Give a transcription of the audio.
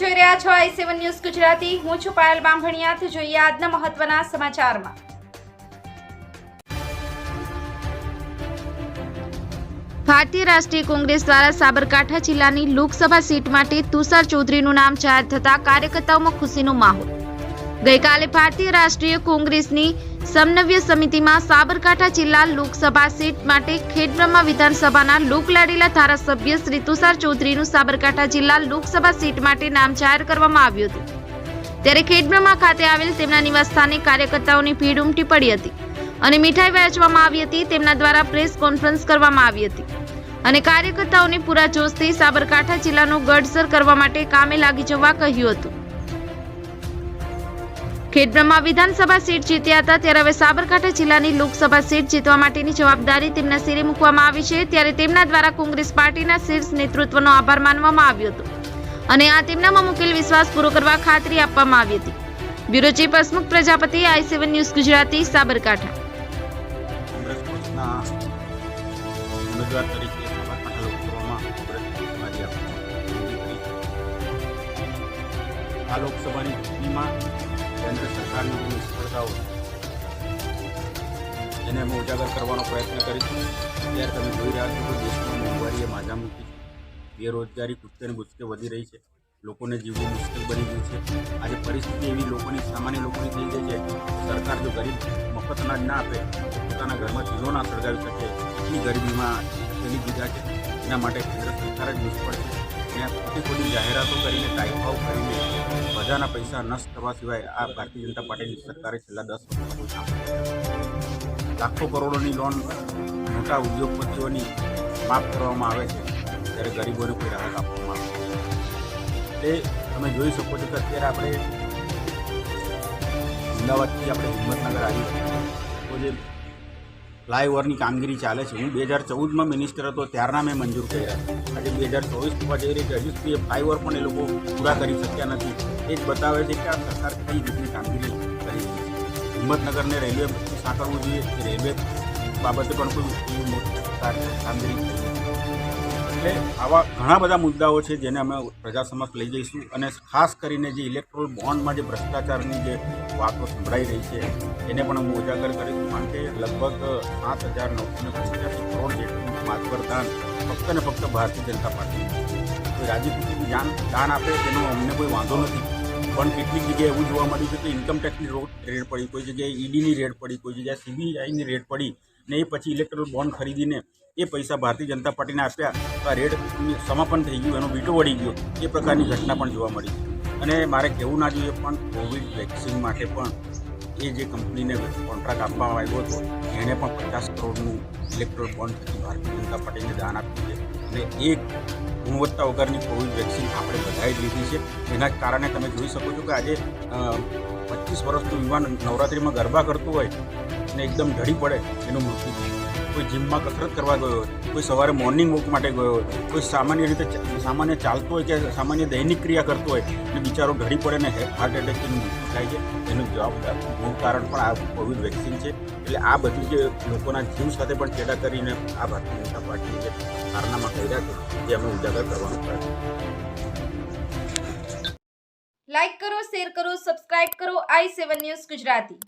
રહ્યા છો આઈ seven news Gujarati. હું છું પાયલ બામભણિયાથી. જોઈએ આજના મહત્વના સમાચારમાં. ભારતીય રાષ્ટ્રીય કોંગ્રેસ દ્વારા સાબરકાંઠા જિલ્લાની લોકસભા સીટ માટે તુષાર ચૌધરીનું નામ જાહેર થતા કાર્યકર્તાઓમાં ખુશીનો માહોલ. ગઈકાલે ભારતીય રાષ્ટ્રીય કોંગ્રેસની સમન્વય સમિતિમાં સાબરકાંઠા જિલ્લા લોકસભા સીટ માટે ખેડબ્રહ્મા વિધાનસભાના લોકલાડીલા ધારાસભ્ય શ્રી તુષાર ચૌધરીનું સાબરકાંઠા જિલ્લા લોકસભા સીટ માટે નામ જાહેર કરવામાં આવ્યું હતું. ત્યારે ખેડબ્રહ્મા ખાતે આવેલ તેમના નિવાસસ્થાને કાર્યકર્તાઓની ભીડ ઉમટી પડી હતી અને મીઠાઈ વહેંચવામાં આવી હતી, તેમના દ્વારા પ્રેસ કોન્ફરન્સ કરવામાં આવી હતી. અને કાર્યકર્તાઓને પૂરા જોશથી સાબરકાંઠા જિલ્લાનું ગઢસર કરવા માટે કામે લાગી જવા કહ્યું હતું. ખેડબ્રહ્મા વિધાનસભા સીટ જીત્યા હતા. ત્યારે હવે સાબરકાંઠા જિલ્લાની લોકસભા સીટ જીતવા માટેની જવાબદારી તેમના સિરે મૂકવામાં આવી છે. ત્યારે તેમના દ્વારા કોંગ્રેસ પાર્ટીના શીર્ષ નેતૃત્વનો આભાર માનવામાં આવ્યો હતો. અને આ તેમનામાં મૂકેલ વિશ્વાસ પૂરો કરવા ખાતરી આપવામાં આવી હતી. Bureau chief Hasmukh Prajapati, I seven news Gujarati, Sabarkantha. લોકસભાની ચૂંટણીમાં કેન્દ્ર સરકારની જે નિષ્ફળતાઓ એને અમે ઉજાગર કરવાનો પ્રયત્ન કરીશું. અત્યારે તમે જોઈ રહ્યા છો કે દેશમાં મોંઘવારીએ માજા મૂકી છે. બેરોજગારી કૂદકે ને ગુચકે વધી રહી છે. લોકોને જીવવું મુશ્કેલ બની ગયું છે. આજે પરિસ્થિતિ એવી લોકોની, સામાન્ય લોકોની થઈ ગઈ છે. સરકાર જો ગરીબ મફત અનાજ ના આપે પોતાના ઘરમાં ચૂલો ના સળગાવી શકે. એટલી ગરીબીમાં ધકેલી દીધા છે. એના માટે કેન્દ્ર સરકાર જ નિષ્ફળ છે. ત્યાં ખોટી ખોટી જાહેરાતો કરીને ટાઈફાઓ કરીને બધાના પૈસા નષ્ટ થવા સિવાય આ ભારતીય જનતા પાર્ટીની સરકારે છેલ્લા દસ વર્ષમાં. લાખો કરોડોની લોન મોટા ઉદ્યોગપતિઓની માફ કરવામાં આવે છે, ત્યારે ગરીબોને કોઈ રાહત આપવામાં આવે છે. એટલે તમે જોઈ શકો છો કે અત્યારે આપણે અમદાવાદથી આપણે હિંમતનગર આવી તો જે ફ્લાયઓવરની કામગીરી ચાલે છે, હું બે હજાર ચૌદમાં મિનિસ્ટર હતો, ત્યારના મેં મંજૂર કર્યા. આજે બે હજાર ચોવીસ થવા જઈ રહી છે હજુ સુધી ફ્લાયઓવર પણ એ લોકો પૂરા કરી શક્યા નથી. એ બતાવે છે કે આ સરકાર કઈ રીતની કામગીરી કરી છે. હિંમતનગરને રેલવે સાંકળવું જોઈએ કે રેલવે બાબતે પણ કોઈ મોટી કામગીરી એટલે આવા ઘણા બધા મુદ્દાઓ છે જેને અમે પ્રજા સમક્ષ લઈ જઈશું અને ખાસ કરીને જે ઇલેક્ટ્રોલ બોન્ડમાં જે ભ્રષ્ટાચારની જે વાતો સંભળાઈ રહી છે, એને પણ હું ઉજાગર કરીશું, કારણ કે લગભગ સાત હજાર નવસો ને પંચ્યાસી કરોડ જેટલું માતવરદાન ફક્ત ને ફક્ત ભારતીય જનતા પાર્ટી કોઈ રાજી દાન આપે તેનો અમને કોઈ વાંધો નથી. પણ કેટલીક જગ્યાએ એવું જોવા મળ્યું છે કે ઇન્કમટેક્સની રેડ પડી, કોઈ જગ્યાએ ઈડીની રેડ પડી, કોઈ જગ્યાએ સીબીઆઈની રેડ પડી ને એ પછી ઇલેક્ટ્રોલ બોન્ડ ખરીદીને એ પૈસા ભારતીય જનતા પાર્ટીને આપ્યા. તો આ રેડ સમાપન થઈ ગયું, એનો વીટો વળી ગયો. એ પ્રકારની ઘટના પણ જોવા મળી અને મારે કહેવું ના જોઈએ, પણ કોવિડ વેક્સિન માટે પણ એ જે કંપનીને કોન્ટ્રાક્ટ આપવામાં આવ્યો હતો, એણે પણ પચાસ કરોડનું ઇલેક્ટ્રોલ બોન્ડ થકી ભારતીય જનતા પાર્ટીને દાન આપ્યું છે. અને એક ગુણવત્તા વગરની કોવિડ વેક્સિન આપણે બધાએ જ લીધી છે. એના કારણે તમે જોઈ શકો છો કે આજે પચીસ વર્ષનું યુવાન નવરાત્રિમાં ગરબા કરતું હોય અને એકદમ ઢળી પડે એનું મૃત્યુ થયું. કોઈ જિમમાં કસરત કરવા ગયો હોય, કોઈ સવારે મોર્નિંગ વોક માટે ગયો હોય, કોઈ સામાન્ય રીતે સામાન્ય ચાલતો હોય કે સામાન્ય દૈનિક ક્રિયા કરતો હોય, અને બિચારો ઢળી પડે ને હાર્ટ એટેકનું મૃત્યુ થાય છે, એનું જવાબદાર મૂળ કારણ પણ આ કોવિડ વેક્સિન છે, એટલે આ બધું જે લોકોના જીવ સાથે પણ ચેડા કરીને આ ભારતીય જનતા પાર્ટીએ જે કારનામા કર્યા છે જે અમે ઉજાગર કરવાનો પ્રયત્ન લાઈક કરો શેર કરો સબસ્ક્રાઇબ કરો આઈ સેવન ન્યૂઝ ગુજરાતી.